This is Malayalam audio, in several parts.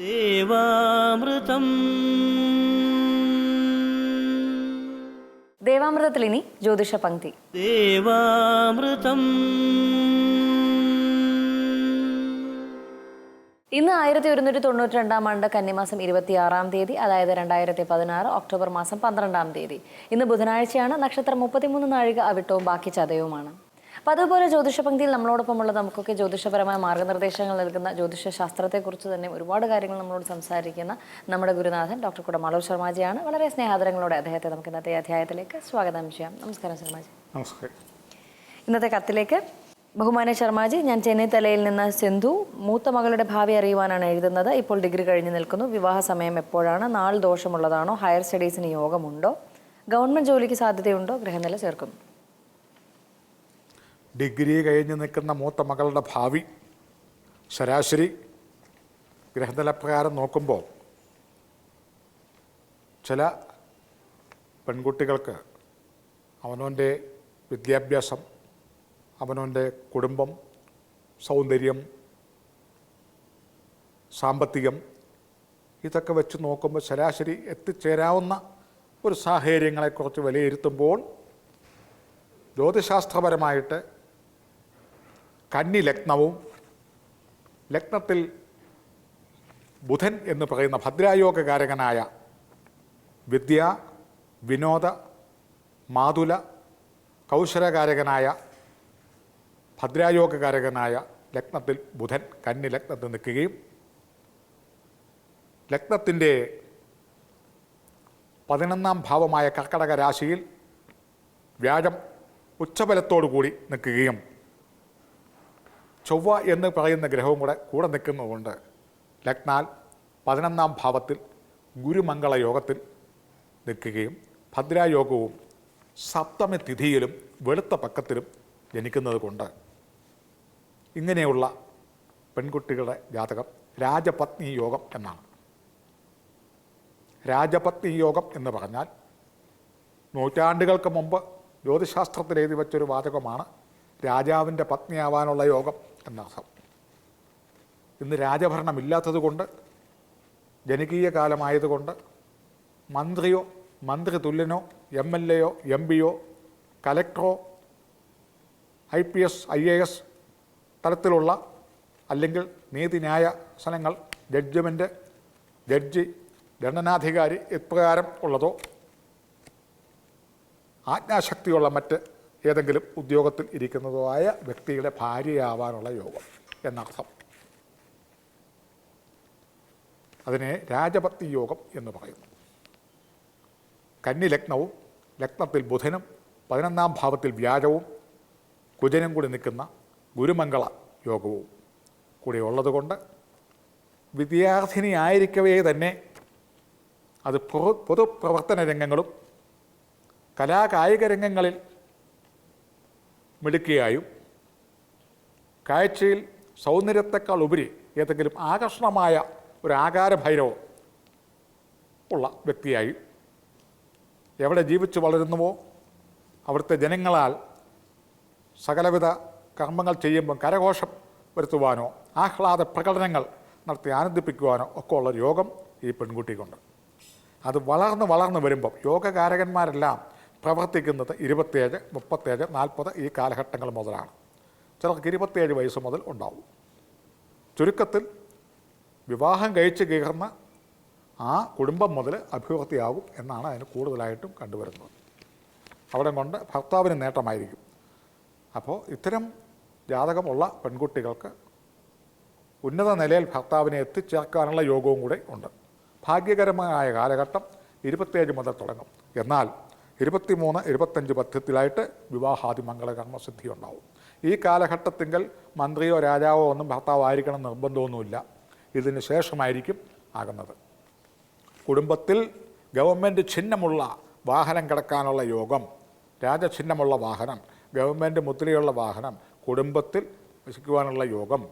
ദേവാമൃതം. ദേവാമൃതത്തിൽ ഇനി ജ്യോതിഷ പങ്ക്തി. ദേവാമൃതം. ഇന്ന് ആയിരത്തി ഒരുന്നൂറ്റി തൊണ്ണൂറ്റി രണ്ടാം ആണ്ട് കന്നിമാസം ഇരുപത്തിയാറാം തീയതി അതായത് രണ്ടായിരത്തി പതിനാറ് ഒക്ടോബർ മാസം പന്ത്രണ്ടാം തീയതി. ഇന്ന് ബുധനാഴ്ചയാണ് നക്ഷത്രം മുപ്പത്തിമൂന്ന് നാഴിക അവിട്ടവും ബാക്കി ചതയവുമാണ് അപ്പോൾ അതുപോലെ ജ്യോതിഷ പങ്ക്തിയിൽ നമ്മളോടൊപ്പമുള്ള നമുക്കൊക്കെ ജ്യോതിഷപരമായ മാർഗനിർദ്ദേശങ്ങൾ നൽകുന്ന ജ്യോതിഷ ശാസ്ത്രത്തെക്കുറിച്ച് തന്നെ ഒരുപാട് കാര്യങ്ങൾ നമ്മളോട് സംസാരിക്കുന്ന നമ്മുടെ ഗുരുനാഥൻ ഡോക്ടർ കുടമാളൂർ ശർമാജിയാണ്. വളരെ സ്നേഹാദരങ്ങളോടെ അദ്ദേഹത്തെ നമുക്ക് ഇന്നത്തെ അധ്യായത്തിലേക്ക് സ്വാഗതം ചെയ്യാം. നമസ്കാരം ശർമാജി. നമസ്കാരം. ഇന്നത്തെ കത്തിലേക്ക് ബഹുമാന ശർമാജി ഞാൻ ചെന്നൈ തലയിൽ നിന്ന് സിന്ധു മൂത്ത മകളുടെ ഭാവി അറിയുവാനാണ് എഴുതുന്നത്. ഇപ്പോൾ ഡിഗ്രി കഴിഞ്ഞ് നിൽക്കുന്നു. വിവാഹ സമയം എപ്പോഴാണ്? നാൾ ദോഷമുള്ളതാണോ? ഹയർ സ്റ്റഡീസിന് യോഗമുണ്ടോ? ഗവൺമെന്റ് ജോലിക്ക് സാധ്യതയുണ്ടോ? ഗ്രഹനില ചേർക്കുന്നു. ഡിഗ്രി കഴിഞ്ഞ് നിൽക്കുന്ന മൂത്ത മകളുടെ ഭാവി ശരാശരി ഗ്രഹനിലപ്രകാരം നോക്കുമ്പോൾ ചില പെൺകുട്ടികൾക്ക് അവനവന്റെ വിദ്യാഭ്യാസം അവനവന്റെ കുടുംബം സൗന്ദര്യം സാമ്പത്തികം ഇതൊക്കെ വെച്ച് നോക്കുമ്പോൾ ശരാശരി എത്തിച്ചേരാവുന്ന ഒരു സാഹചര്യങ്ങളെക്കുറിച്ച് വിലയിരുത്തുമ്പോൾ ജ്യോതിശാസ്ത്രപരമായിട്ട് കന്നി ലഗ്നവും ലഗ്നത്തിൽ ബുധൻ എന്ന് പറയുന്ന ഭദ്രായോഗകാരകനായ വിദ്യ വിനോദ മാതുല കൗശലകാരകനായ ഭദ്രായോഗകാരകനായ ലഗ്നത്തിൽ ബുധൻ കന്നി ലഗ്നത്തിൽ നിൽക്കുകയും ലഗ്നത്തിന്റെ പതിനൊന്നാം ഭാവമായ കർക്കടക രാശിയിൽ വ്യാഴം ഉച്ചബലത്തോടു കൂടി നിൽക്കുകയും ചൊവ്വ എന്ന് പറയുന്ന ഗ്രഹവും കൂടെ കൂടെ നിൽക്കുന്നതുകൊണ്ട് ലഗ്നാൽ പതിനൊന്നാം ഭാവത്തിൽ ഗുരുമംഗള യോഗത്തിൽ നിൽക്കുകയും ഭദ്രായോഗവും സപ്തമി തിഥിയിലും വെളുത്ത പക്കത്തിലും ജനിക്കുന്നത് കൊണ്ട് ഇങ്ങനെയുള്ള പെൺകുട്ടികളുടെ ജാതകം രാജപത്നി യോഗം എന്നാണ്. രാജപത്നി യോഗം എന്ന് പറഞ്ഞാൽ നൂറ്റാണ്ടുകൾക്ക് മുമ്പ് ജ്യോതിശാസ്ത്രത്തിൽ എഴുതി വെച്ചൊരു വാചകമാണ് രാജാവിന്റെ പത്നിയാവാനുള്ള യോഗം. എന്നർത്ഥം. ഇന്ന് രാജഭരണമില്ലാത്തത് കൊണ്ട് ജനകീയ കാലമായതുകൊണ്ട് മന്ത്രിയോ മന്ത്രി തുല്യനോ എം എൽ എയോ എം പിയോ കലക്ടറോ I P S I A S തലത്തിലുള്ള അല്ലെങ്കിൽ നീതിന്യായ സനങ്ങൾ ജഡ്ജ്മെന്റ് ജഡ്ജി ദണ്ഡനാധികാരി ഇപ്രകാരം ഉള്ളതോ ആജ്ഞാശക്തിയുള്ള മറ്റ് ഏതെങ്കിലും ഉദ്യോഗത്തിൽ ഇരിക്കുന്നതോ ആയ വ്യക്തിയുടെ ഭാര്യയാവാനുള്ള യോഗം എന്നർത്ഥം. അതിനെ രാജപത്നി യോഗം എന്ന് പറയുന്നു. കന്നി ലഗ്നവും ലഗ്നത്തിൽ ബുധനും പതിനൊന്നാം ഭാവത്തിൽ വ്യാജവും കുജനും കൂടി നിൽക്കുന്ന ഗുരുമംഗള യോഗവും കൂടി ഉള്ളതുകൊണ്ട് വിദ്യാർത്ഥിനിയായിരിക്കവേ തന്നെ അത് പൊതു പ്രവർത്തന രംഗങ്ങളും കലാകായിക രംഗങ്ങളിൽ മിടുക്കിയായും കാഴ്ചയിൽ സൗന്ദര്യത്തെക്കാൾ ഉപരി ഏതെങ്കിലും ആകർഷണമായ ഒരു ആകാരഭൈരവം ഉള്ള വ്യക്തിയായി എവിടെ ജീവിച്ച് വളരുന്നുവോ അവിടുത്തെ ജനങ്ങളാൽ സകലവിധ കർമ്മങ്ങൾ ചെയ്യുമ്പം കരഘോഷം വരുത്തുവാനോ ആഹ്ലാദ പ്രകടനങ്ങൾ നടത്തി ആനന്ദിപ്പിക്കുവാനോ ഒക്കെ ഉള്ള യോഗം ഈ പെൺകുട്ടിക്കുണ്ട്. അത് വളർന്ന് വളർന്ന് വരുമ്പം യോഗകാരകന്മാരെല്ലാം പ്രവർത്തിക്കുന്നത് ഇരുപത്തേഴ് മുപ്പത്തേഴ് നാൽപ്പത് ഈ കാലഘട്ടങ്ങൾ മുതലാണ്. ചിലർക്ക് ഇരുപത്തേഴ് വയസ്സ് മുതൽ ഉണ്ടാവും. ചുരുക്കത്തിൽ വിവാഹം കഴിച്ച് കീർന്ന ആ കുടുംബം മുതൽ അഭിവൃദ്ധിയാകും എന്നാണ് അതിന് കൂടുതലായിട്ടും കണ്ടുവരുന്നത്. അവിടെ കൊണ്ട് ഭർത്താവിന് നേട്ടമായിരിക്കും. അപ്പോൾ ഇത്തരം ജാതകമുള്ള പെൺകുട്ടികൾക്ക് ഉന്നത നിലയിൽ ഭർത്താവിനെ എത്തിച്ചേർക്കാനുള്ള യോഗവും കൂടെ ഉണ്ട്. ഭാഗ്യകരമായ കാലഘട്ടം ഇരുപത്തേഴ് മുതൽ തുടങ്ങും. എന്നാൽ ഇരുപത്തിമൂന്ന് ഇരുപത്തഞ്ച് പഥ്യത്തിലായിട്ട് വിവാഹാദി മംഗളകർമ്മസിദ്ധി ഉണ്ടാവും ഈ കാലഘട്ടത്തിങ്കൽ മന്ത്രിയോ രാജാവോ ഒന്നും ഭർത്താവായിരിക്കണം നിർബന്ധമൊന്നുമില്ല. ഇതിന് ശേഷമായിരിക്കും ആകുന്നത്. കുടുംബത്തിൽ ഗവൺമെന്റ് ചിഹ്നമുള്ള വാഹനം കിടക്കാനുള്ള യോഗം രാജചിഹ്നമുള്ള വാഹനം ഗവൺമെന്റ് മുദ്രയുള്ള വാഹനം കുടുംബത്തിൽ വസിക്കുവാനുള്ള യോഗം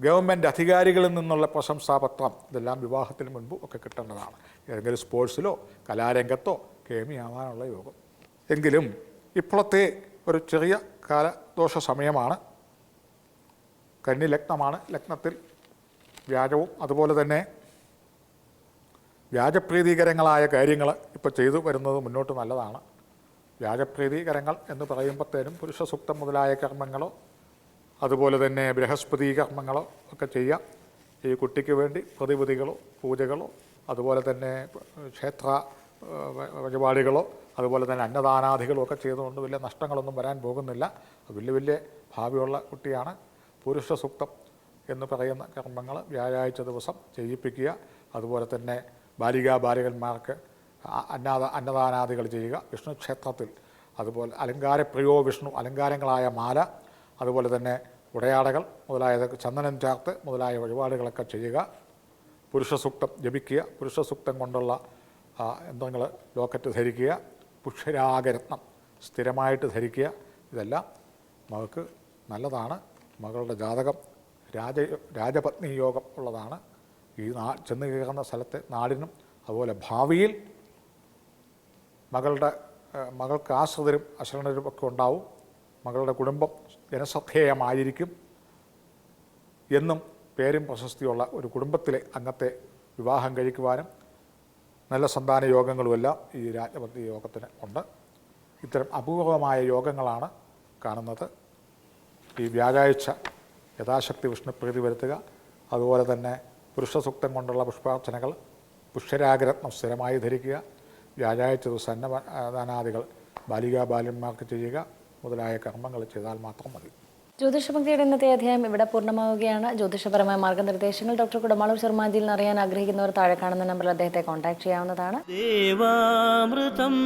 ഗവൺമെന്റ് അധികാരികളിൽ നിന്നുള്ള പ്രശംസാപത്രം ഇതെല്ലാം വിവാഹത്തിന് മുൻപ് ഒക്കെ കിട്ടേണ്ടതാണ്. ഏതെങ്കിലും സ്പോർട്സിലോ കലാരംഗത്തോ കേമിയാവാനുള്ള യോഗം. എങ്കിലും ഇപ്പോഴത്തെ ഒരു ചെറിയ കാലദോഷ സമയമാണ്. കന്നി ലഗ്നമാണ്. ലഗ്നത്തിൽ വ്യാജവും അതുപോലെ തന്നെ വ്യാജപ്രീതികരങ്ങളായ കാര്യങ്ങൾ ഇപ്പോൾ ചെയ്തു വരുന്നത് മുന്നോട്ട് നല്ലതാണ്. വ്യാജപ്രീതികരങ്ങൾ എന്ന് പറയുമ്പോഴത്തേനും പുരുഷ സൂക്തം മുതലായ കർമ്മങ്ങളോ അതുപോലെ തന്നെ ബൃഹസ്പതി കർമ്മങ്ങളോ ഒക്കെ ചെയ്യാം. ഈ കുട്ടിക്ക് വേണ്ടി പ്രതിവിധികളോ പൂജകളോ അതുപോലെ തന്നെ ക്ഷേത്ര വഴിപാടുകളോ അതുപോലെ തന്നെ അന്നദാനാദികളോ ഒക്കെ ചെയ്തുകൊണ്ട് വലിയ നഷ്ടങ്ങളൊന്നും വരാൻ പോകുന്നില്ല. വലിയ വലിയ ഭാവിയുള്ള കുട്ടിയാണ്. പുരുഷ സൂക്തം എന്ന് പറയുന്ന കർമ്മങ്ങൾ വ്യാഴാഴ്ച ദിവസം ചെയ്യിപ്പിക്കുക. അതുപോലെ തന്നെ ബാലികാ ബാലികന്മാർക്ക് അന്നാദ അന്നദാനാദികൾ ചെയ്യുക. വിഷ്ണു ക്ഷേത്രത്തിൽ അതുപോലെ അലങ്കാരപ്രിയോ വിഷ്ണു അലങ്കാരങ്ങളായ മാല അതുപോലെ തന്നെ ഉടയാടകൾ മുതലായതൊക്കെ ചന്ദനം ചാർത്ത് മുതലായ വഴിപാടുകളൊക്കെ ചെയ്യുക. പുരുഷ സൂക്തം ജപിക്കുക. പുരുഷ സൂക്തം എന്തെങ്കിൽ ലോക്കറ്റ് ധരിക്കുക പുഷ്യരാഗരത്നം സ്ഥിരമായിട്ട് ധരിക്കുക ഇതെല്ലാം മകൾക്ക് നല്ലതാണ്. മകളുടെ ജാതകം രാജ രാജപത്നി യോഗം ഉള്ളതാണ്. ഈ നാ ചെന്ന് കയറുന്ന സ്ഥലത്തെ നാടിനും അതുപോലെ ഭാവിയിൽ മകളുടെ മകൾക്ക് ആശ്രിതരും അശരണരും ഒക്കെ ഉണ്ടാവും. മകളുടെ കുടുംബം ജനശ്രദ്ധേയമായിരിക്കും എന്നും പേരും പ്രശസ്തിയുള്ള ഒരു കുടുംബത്തിലെ അംഗത്തെ വിവാഹം കഴിക്കുവാനും നല്ല സന്താന യോഗങ്ങളുമെല്ലാം ഈ രാജപത്നി യോഗത്തിന് ഉണ്ട്. ഇത്തരം അപൂർവമായ യോഗങ്ങളാണ് കാണുന്നത്. ഈ വ്യാഴാഴ്ച യഥാശക്തി വിഷ്ണുപ്രീതി വരുത്തുക. അതുപോലെ തന്നെ പുരുഷസൂക്തം കൊണ്ടുള്ള പുഷ്പാർച്ചനകൾ പുഷ്യരാഗരത്നം സ്ഥിരമായി ധരിക്കുക. വ്യാഴാഴ്ച ദിവസം അന്നദാനാദികൾ ബാലികാ ബാലന്മാർക്ക് ചെയ്യുക. മുതലായ കർമ്മങ്ങൾ ചെയ്താൽ മാത്രം മതി. ജ്യോതിഷഭക്തിയുടെ ഇന്നത്തെ അധ്യായം ഇവിടെ പൂർണമാവുകയാണ്. ജ്യോതിഷപരമായ മാർഗനിർദ്ദേശങ്ങൾ ഡോക്ടർ കുടമാളൂർ ശർമാജിയിൽ നിന്ന് അറിയാൻ ആഗ്രഹിക്കുന്നവർ താഴെ കാണുന്ന നമ്പറിൽ അദ്ദേഹത്തെ കോൺടാക്ട് ചെയ്യാവുന്നതാണ്. ദേവാമൃതം.